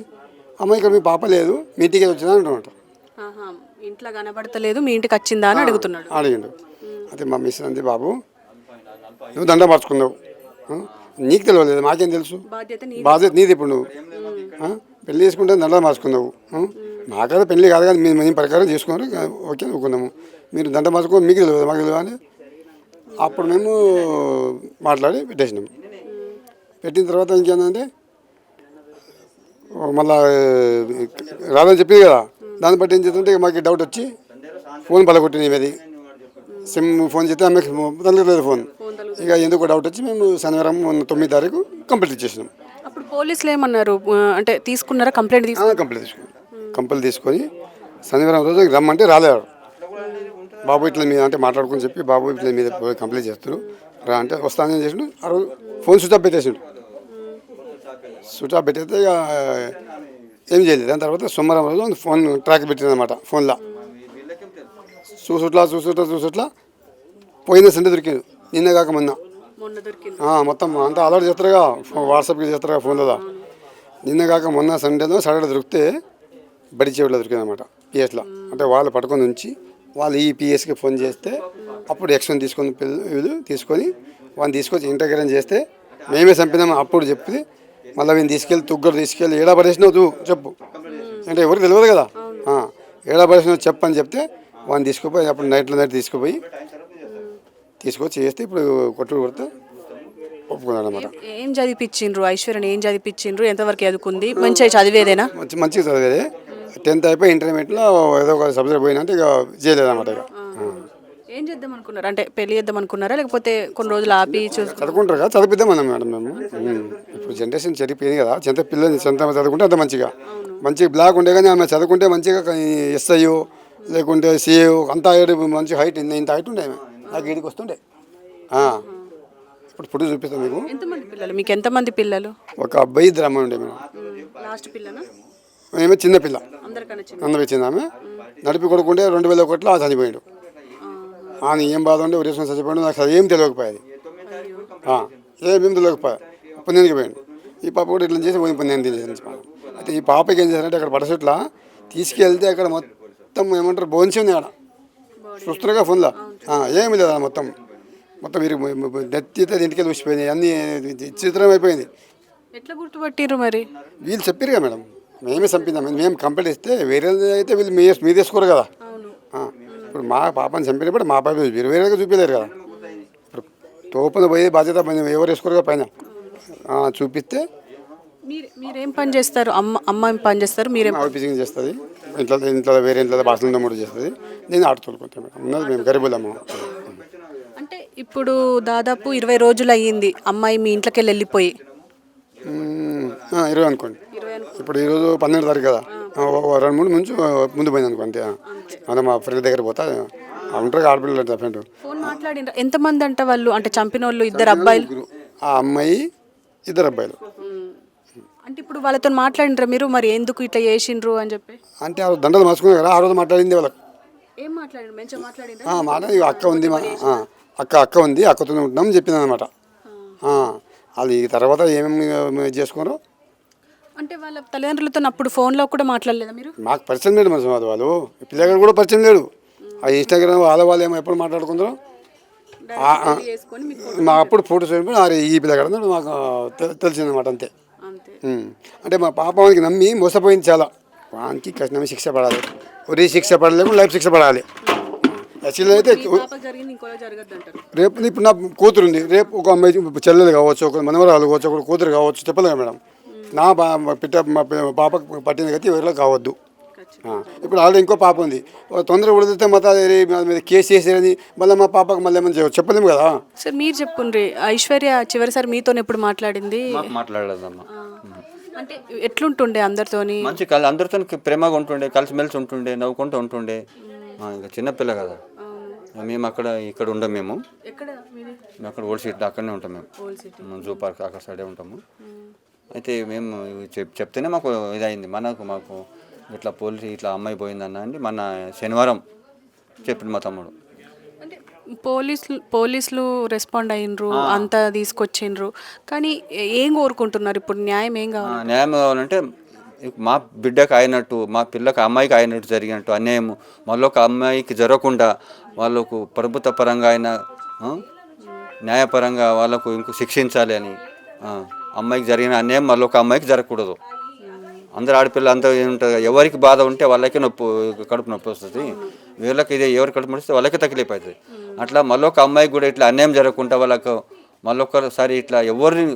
అమ్మ ఇక్కడ మీ పాప లేదు మీ ఇంటికి వచ్చిందా అంటున్నట్టు ఆహా, ఇంట్లో కనబడతలేదు మీ ఇంటికి వచ్చిందా అని అడుగుతున్నాడు. అడిగిండు. అయితే మా మిస్ అంది బాబు నువ్వు దండ మార్చుకున్నావు? నీకు తెలియలేదు మాకేం తెలుసు? బాధ్యత నీది. ఇప్పుడు నువ్వు? పెళ్ళి చేసుకుంటే దండ మార్చుకున్నావు? నాకైతే పెళ్ళి కాదు కానీ మేము మేము ప్రకారం చేసుకున్నారు ఓకే అనుకున్నాము. మీరు దండ మార్చుకో మీకు తెలియదు మాకు తెలియదు అని అప్పుడు మేము మాట్లాడి పెట్టేసినాము పెట్టిన తర్వాత ఇంకేంటంటే మళ్ళా రాదని చెప్పింది కదా దాన్ని బట్టి ఏం చేస్తుంటే మాకు డౌట్ వచ్చి ఫోన్ పలగొట్టిన అది సిమ్ ఫోన్ చేస్తే ఆమెకు తగ్గలేదు ఫోన్. ఇక ఎందుకు డౌట్ వచ్చి మేము శనివారం తొమ్మిది తారీఖు కంప్లీట్ అప్పుడు పోలీసులు ఏమన్నారు అంటే తీసుకున్నారా? కంప్లైంట్ తీసుకు కంప్లీట్ తీసుకున్నాం. కంప్లీట్ తీసుకొని శనివారం రోజు రమ్మంటే రాలేడు బాబు ఇట్లా మీద అంటే మాట్లాడుకుని చెప్పి బాబు ఇట్లా మీద కంప్లీట్ చేస్తారు రా అంటే వస్తానని చేసిండు. ఆ రోజు ఫోన్ స్విచ్ ఆఫ్ పెట్టేసిండు. స్విచ్ ఆఫ్ పెట్టేస్తే ఇక ఏం చేయలేదు. దాని తర్వాత సోమవారం రోజు ఫోన్ ట్రాక్ పెట్టింది అనమాట ఫోన్లో. చూసుట్లా చూసుట్లా చూసుట్లా పోయిన సండే దొరికింది నిన్న కాక మొన్న. మొత్తం అంతా అలర్ట్ చేస్తారుగా వాట్సాప్కి చేస్తారుగా ఫోన్లలో నిన్న కాక మొన్న సండేలో సాటర్డే దొరికితే బడి చెవిలో దొరికింది అనమాట పిఎస్లో. అంటే వాళ్ళు పట్టుకొని ఉంచి వాళ్ళు ఈ పిఎస్కి ఫోన్ చేస్తే అప్పుడు ఎక్షన్ తీసుకొని పిల్ల వీళ్ళు తీసుకొని వాళ్ళని తీసుకొచ్చి ఇంటగ్రేషన్ చేస్తే మేమే చంపినాము అప్పుడు చెప్పి మళ్ళీ వీళ్ళని తీసుకెళ్ళి తుగ్గరు తీసుకెళ్ళి ఏడా పడేసినావు తూ చెప్పు. అంటే ఎవరికి తెలియదు కదా. ఏడా పడేసినావు చెప్పు అని చెప్తే వాళ్ళని తీసుకుపోయి అప్పుడు నైట్లో నైట్ తీసుకుపోయి తీసుకొచ్చి చేస్తే ఇప్పుడు కొట్టుడు కొడితే ఒప్పుకున్నాడు అనమాట ఏం చదివిపించిండ్రు? ఐశ్వర్యని ఏం చదివిపించిండ్రు? ఎంతవరకు చదువుకుంది? మంచిగా చదివేదేనా? మంచి మంచిగా చదివేది. టెన్త్ అయిపోయి ఇంటర్మీడియట్లో ఏదో ఒక సబ్జెక్ట్ పోయినంటే ఇక చేయలేదు అనమాట ఇక. ఏం చేద్దాం అనుకున్నారు అంటే పెళ్ళి చేద్దాం అనుకున్నారా లేకపోతే కొన్ని రోజులు ఆపి చూసి చదువుకుంటారు కదా చదివిద్దాం అన్నాం మేడం మేము. ఇప్పుడు జనరేషన్ చెడిపోయింది కదా చెంత పిల్లలు చెంత చదువుకుంటే అంత మంచిగా. మంచిగా బ్లాక్ ఉండే కానీ ఆమె చదువుకుంటే మంచిగా ఎస్ఐ లేకుంటే సిఏ అంత హైట్ మంచి హైట్ ఇంత హైట్ ఉండే ఆమె. నాకు ఈడికి వస్తుండే. ఇప్పుడు ఫుడ్ చూపిస్తాం మీకు. ఎంతమంది పిల్లలు? మీకు ఎంతమంది పిల్లలు? ఒక అబ్బాయి ఇద్దరు అమ్మాయి ఉండే మేడం. లాస్ట్ పిల్లనా? ఏమో చిన్న పిల్ల. అందరికన్నా చిన్న. ఆమె. నడిపి కొడుకుంటే రెండు వేల ఒకటిలో ఆ చనిపోయాడు. ఆయన ఏం బాధ ఉండే ఉరేసుకొని చచ్చిపోయాడు నాకు ఏం తెలియకపోయేది. ఏమేం తెలియకపోయా. పుణ్యానికి పోయాడు. ఈ పాప కూడా ఇట్లా చేసి పోయి పుణ్యాన్ని తినేసి అయితే ఈ పాపకి ఏం చేశారంటే అక్కడ పడసట్ల తీసుకెళ్తే అక్కడ మొత్తం ఏమంటారు బోన్సి ఉంది అక్కడ చూస్తున్నారుగా ఫోన్లో. ఏమీ లేదు మొత్తం. మొత్తం మీరు నెత్తితే ఇంటికి చూసిపోయింది అన్నీ చిత్రం అయిపోయింది. ఎట్లా గుర్తుపట్టిర్రు మరి? వీళ్ళు చెప్పారు కదా మేడం. మేమే చంపిందాం. మేము కంప్లైంట్ ఇస్తే వేరే అయితే వీళ్ళు మీ మీ తీసుకోరు కదా. ఇప్పుడు మా పాపని చంపినప్పుడు మా పాప వేరే వేరేగా చూపించలేరు కదా. ఇప్పుడు తోపున పోయి బాధ్యత ఎవరు వేసుకోరు కదా పైన. చూపిస్తే మీరు మీరేం పని చేస్తారు? అమ్మ అమ్మ ఏం పని చేస్తారు? మీరేం ఆవిడ పిసింగ్ చేస్తుంది. ఇంట్లో ఇంట్లో వేరే ఇంట్లో బాసలు మూడు చేస్తుంది. నేను మేడం. ఉన్నది మేము గరీబులమ్మ అంటే ఇప్పుడు దాదాపు ఇరవై రోజులు అయ్యింది అమ్మాయి మీ ఇంట్లోకి వెళ్ళి వెళ్ళిపోయి ఇరవై అనుకోండి. ఇప్పుడు ఈరోజు పన్నెండు తారీఖు కదా. ఓ- రెండు మూడు నుంచి ముందు పోయింది అనుకో అంతే. అదే మా ఫ్రెండ్ దగ్గర పోతా. ఉంటారు ఆడపిల్లలు ఫ్రెండ్. ఫోన్ మాట్లాడిండ్రా ఎంతమంది అంట వాళ్ళు? అంటే చంపిన వాళ్ళు ఇద్దరు అబ్బాయిలు? ఆ అమ్మాయి ఇద్దరు అబ్బాయిలు. అంటే ఇప్పుడు వాళ్ళతో మాట్లాడిండ్రా మీరు? మరి ఎందుకు ఇట్లా చేసిండ్రు అని చెప్పి? అంటే ఆ దండలు మార్చుకున్నారు కదా ఆ రోజు మాట్లాడింది వాళ్ళకి. ఏం మాట్లాడిండ్రు? మంచిగా మాట్లాడిండ్రా? ఆ, మాట అక్క ఉంది మా ఆ, అక్క అక్క ఉంది అక్కతో ఉంటున్నాం చెప్పింది అనమాట ఈ తర్వాత ఏమేమి చేసుకున్నారో? అంటే వాళ్ళ తల్లిదండ్రులతో అప్పుడు ఫోన్లో కూడా మాట్లాడలేదా మీరు? మాకు పరిచయం మన సమాధి వాళ్ళు. పిల్లగాడు కూడా పరిచయం లేడు. ఆ ఇన్స్టాగ్రామ్ వాళ్ళ వాళ్ళు ఏమో ఎప్పుడు చేసుకొని మీకు మా అప్పుడు ఫోటోస్ ఈ పిల్లగాడు అన్నాడు మాకు తె- తెలిసిందన్నమాట అంతే. అంటే మా పాప వానికి నమ్మి మోసపోయింది చాలా. వానికి కఠినమైన శిక్ష పడాలి. ఒరే శిక్ష పడలేము లైఫ్ శిక్ష పడాలి. యాక్చువల్లీ అయితే పాప రేపు ఇప్పుడు నా కూతురు ఉంది రేపు ఒక అమ్మాయి చెల్లెలు కావచ్చు ఒక మనవరాలు కావచ్చు ఒక కూతురు కావచ్చు చెప్పలేదు మేడం. నా మా పిట్ట మా పి- పాపకు పట్టిన గతి ఎవరిలో కావద్దు. ఇప్పుడు ఆల్రెడీ ఇంకో పాప ఉంది. తొందరగా ఉడితే మొత్తం అది మా మీద కేసు చేసేది మళ్ళీ మా పాపకు మళ్ళీ ఏమని చెప్ప- చెప్పలేము కదా? సార్ మీరు చెప్పుండ్రి. ఐశ్వర్య చివరిసారి మీతో ఎప్పుడు మాట్లాడింది? మాట్లాడలేదమ్మా. అంటే ఎట్లుంటుండే అందరితోని? మంచి అందరితో ప్రేమగా ఉంటుండే కలిసిమెలిసి ఉంటుండే నవ్వుకుంటూ ఉంటుండే. ఆ, ఇంకా చిన్నపిల్ల కదా. మేము అక్కడ ఇక్కడ ఉండం మేము. మేము అక్కడ ఓల్డ్ సిటీ అక్కడనే ఉంటాం మేము. జూ పార్క్ అక్కడ సైడే ఉంటాము. అయితే మేము చెప్తేనే మాకు ఇదైంది మనకు మాకు ఇట్లా పోలీసు ఇట్లా అమ్మాయి పోయిందన్న అండి. మన శనివారం చెప్పిండు మా తమ్ముడు. అంటే పోలీసులు పోలీసులు రెస్పాండ్ అయినరు అంతా తీసుకొచ్చిండ్రు. కానీ ఏ- కోరుకుంటున్నారు? ఇప్పుడు న్యాయం ఏం కావాలి? న్యాయం కావాలంటే మా బిడ్డకు అయినట్టు మా పిల్లకి అమ్మాయికి అయినట్టు జరిగినట్టు అన్యాయం మళ్ళీ ఒక అమ్మాయికి జరగకుండా వాళ్ళకు ప్రభుత్వ పరంగా అయినా న్యాయపరంగా వాళ్ళకు ఇంకో శిక్షించాలి అని అమ్మాయికి జరిగిన అన్యాయం మళ్ళీ ఒక అమ్మాయికి జరగకూడదు. అందరు ఆడపిల్ల అంతా ఏముంటుంది? ఎవరికి బాధ ఉంటే వాళ్ళకే నొప్పి కడుపు నొప్పి వస్తుంది. వీళ్ళకి ఇది ఎవరు కడుపు నొప్పిస్తే వాళ్ళకే తగిలిపు అవుతుంది అట్లా మళ్ళీ ఒక అమ్మాయికి కూడా ఇట్లా అన్యాయం జరగకుండా వాళ్ళకు మళ్ళొక్కసారి ఇట్లా ఎవరిని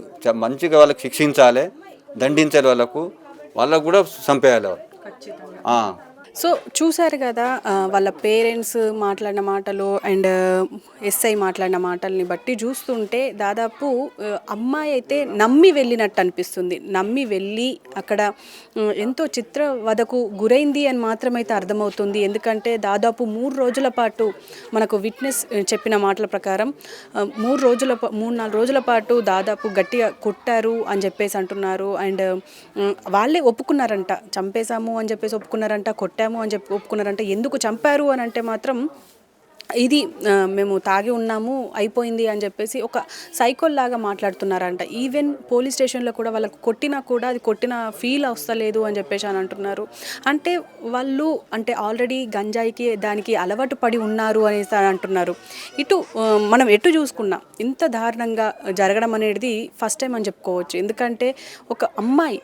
మంచిగా వాళ్ళకి శిక్షించాలి దండించాలి వాళ్ళకు వాళ్ళకు కూడా చంపేయాలి. సో చూశారు కదా వాళ్ళ పేరెంట్స్ మాట్లాడిన మాటలు అండ్ ఎస్ఐ మాట్లాడిన మాటల్ని బట్టి చూస్తుంటే దాదాపు అమ్మాయి అయితే నమ్మి వెళ్ళినట్టు అనిపిస్తుంది. నమ్మి వెళ్ళి అక్కడ ఎంతో ఎంతో చిత్రవదకు గురైంది అని మాత్రమైతే అర్థమవుతుంది. ఎందుకంటే దాదాపు మూడు రోజుల పాటు మనకు విట్నెస్ చెప్పిన మాటల ప్రకారం మూడు రోజుల పా- మూడు నాలుగు రోజుల పాటు దాదాపు గట్టిగా కొట్టారు అని చెప్పేసి అంటున్నారు. అండ్ వాళ్ళే ఒప్పుకున్నారంట. చంపేశాము అని చెప్పేసి ఒప్పుకున్నారంట పెట్టాము అని చెప్పి ఒప్పుకున్నారంటే ఎందుకు చంపారు అని అంటే మాత్రం ఇది మేము తాగి ఉన్నాము అయిపోయింది అని చెప్పేసి ఒక సైకోల్ లాగా మాట్లాడుతున్నారంట. ఈవెన్ పోలీస్ స్టేషన్లో కూడా వాళ్ళకు కొట్టినా కూడా అది కొట్టిన ఫీల్ వస్తలేదు అని చెప్పేసి అని అంటున్నారు. అంటే వాళ్ళు అంటే ఆల్రెడీ గంజాయికి దానికి అలవాటు పడి ఉన్నారు అనేసి అని అంటున్నారు. ఇటు మనం ఎటు చూసుకున్నా ఇంత దారుణంగా జరగడం అనేది ఫస్ట్ టైం అని చెప్పుకోవచ్చు. ఎందుకంటే ఒక అమ్మాయి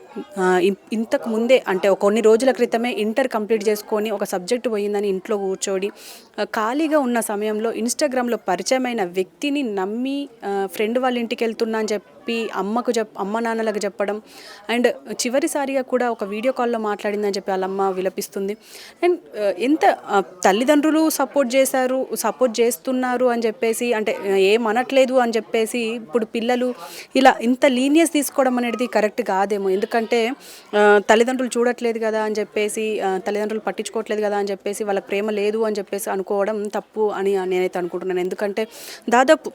ఇంతకు ముందే అంటే కొన్ని రోజుల క్రితమే ఇంటర్ కంప్లీట్ చేసుకొని ఒక సబ్జెక్ట్ పోయిందని ఇంట్లో కూర్చోడి ఖాళీగా ఉన్న సమయంలో ఇన్స్టాగ్రామ్లో పరిచయమైన వ్యక్తిని నమ్మి ఫ్రెండ్ వాళ్ళ ఇంటికి వెళ్తున్నా అని చెప్పి అమ్మకు చెప్ అమ్మ నాన్నలకు చెప్పడం అండ్ చివరిసారిగా కూడా ఒక వీడియో కాల్లో మాట్లాడిందని చెప్పి వాళ్ళ అమ్మ విలపిస్తుంది. అండ్ ఎంత తల్లిదండ్రులు సపోర్ట్ చేశారు సపోర్ట్ చేస్తున్నారు అని చెప్పేసి అంటే ఏమనట్లేదు ఏం అనట్లేదు అని చెప్పేసి ఇప్పుడు పిల్లలు ఇలా ఇంత లీనియస్ తీసుకోవడం అనేది కరెక్ట్ కాదేమో. ఎందుకంటే తల్లిదండ్రులు చూడట్లేదు కదా అని చెప్పేసి తల్లిదండ్రులు పట్టించుకోవట్లేదు కదా అని చెప్పేసి వాళ్ళ ప్రేమ లేదు అని చెప్పేసి అనుకోవడం తప్పు అని నేనైతే అనుకుంటున్నాను. ఎందుకంటే దాదాపు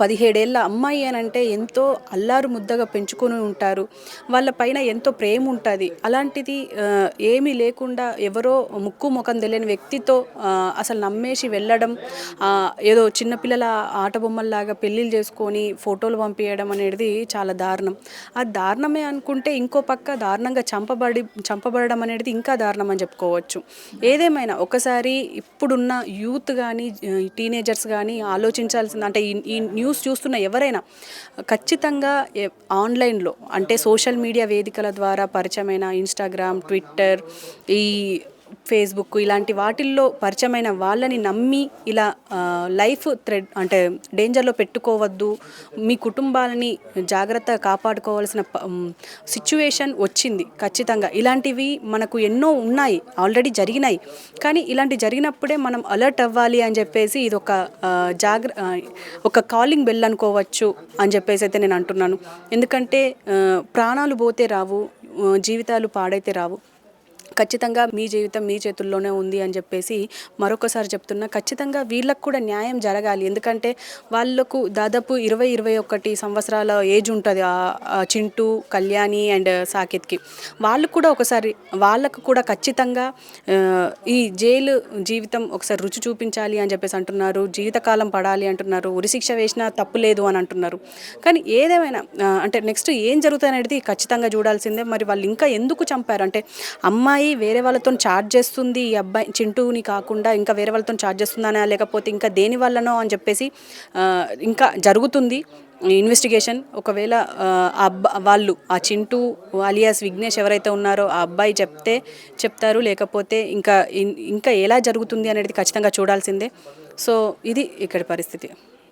పదిహేడేళ్ళ అమ్మాయి అని అంటే ఎంతో అల్లారు ముద్దగా పెంచుకొని ఉంటారు. వాళ్ళ పైన ఎంతో ప్రేమ ఉంటుంది. అలాంటిది ఏమీ లేకుండా ఎవరో ముక్కు ముఖం తెలియని వ్యక్తితో అసలు నమ్మేసి వెళ్ళడం ఏదో చిన్నపిల్లల ఆట బొమ్మల్లాగా పెళ్ళిళ్ళు చేసుకొని ఫోటోలు పంపించడం అనేది చాలా దారుణం. ఆ దారుణమే అనుకుంటే ఇంకో పక్క దారుణంగా చంపబడి చంపబడడం అనేది ఇంకా దారుణం అని చెప్పుకోవచ్చు. ఏదేమైనా ఒకసారి ఇప్పుడున్న యూత్ కానీ టీనేజర్స్ కానీ ఆలోచించాల్సింది అంటే ఈ న్యూస్ చూస్తున్న ఎవరైనా ఖచ్చితంగా ఆన్లైన్లో అంటే సోషల్ మీడియా వేదికల ద్వారా పరిచయమైన ఇన్స్టాగ్రామ్ ట్విట్టర్ ఈ ఫేస్బుక్ ఇలాంటి వాటిల్లో పరిచయమైన వాళ్ళని నమ్మి ఇలా లైఫ్ థ్రెడ్ అంటే డేంజర్లో పెట్టుకోవద్దు మీ కుటుంబాలని జాగ్రత్త కాపాడుకోవాల్సిన సిచ్యువేషన్ వచ్చింది ఖచ్చితంగా. ఇలాంటివి మనకు ఎన్నో ఉన్నాయి ఆల్రెడీ జరిగినాయి. కానీ ఇలాంటి జరిగినప్పుడే మనం అలర్ట్ అవ్వాలి అని చెప్పేసి ఇది ఒక జాగ్ర ఒక కాలింగ్ బెల్ అనుకోవచ్చు అని చెప్పేసి అయితే నేను అంటున్నాను. ఎందుకంటే ప్రాణాలు పోతే రావు జీవితాలు పాడైతే రావు. ఖచ్చితంగా మీ జీవితం మీ చేతుల్లోనే ఉంది అని చెప్పేసి మరొకసారి చెప్తున్నా. ఖచ్చితంగా వీళ్ళకు కూడా న్యాయం జరగాలి. ఎందుకంటే వాళ్ళకు దాదాపు ఇరవై ఇరవై ఒకటి సంవత్సరాల ఏజ్ ఉంటుంది ఆ- చింటూ కళ్యాణి అండ్ సాకేత్కి. వాళ్ళు కూడా ఒకసారి వాళ్ళకు కూడా ఖచ్చితంగా ఈ జైలు జీవితం ఒకసారి రుచి చూపించాలి అని చెప్పేసి అంటున్నారు. జీవితకాలం పడాలి అంటున్నారు. ఉరిశిక్ష వేసినా తప్పు లేదు అని అంటున్నారు. కానీ ఏదేమైనా అంటే నెక్స్ట్ ఏం జరుగుతుంది అనేది ఖచ్చితంగా చూడాల్సిందే. మరి వాళ్ళు ఇంకా ఎందుకు చంపారు? అంటే అమ్మాయి వేరే వాళ్ళతో చార్జ్ చేస్తుంది ఈ అబ్బాయి చింటూని కాకుండా ఇంకా వేరే వాళ్ళతో చార్జ్ చేస్తుందనా లేకపోతే ఇంకా దేని వల్లనో అని చెప్పేసి ఇంకా జరుగుతుంది ఇన్వెస్టిగేషన్ ఒకవేళ ఆ అబ్బా వాళ్ళు ఆ చింటూ అలియాస్ విఘ్నేష్ ఎవరైతే ఉన్నారో ఆ అబ్బాయి చెప్తే చెప్తారు. లేకపోతే ఇంకా ఇంకా ఎలా జరుగుతుంది అనేది ఖచ్చితంగా చూడాల్సిందే. సో ఇది ఇక్కడి పరిస్థితి.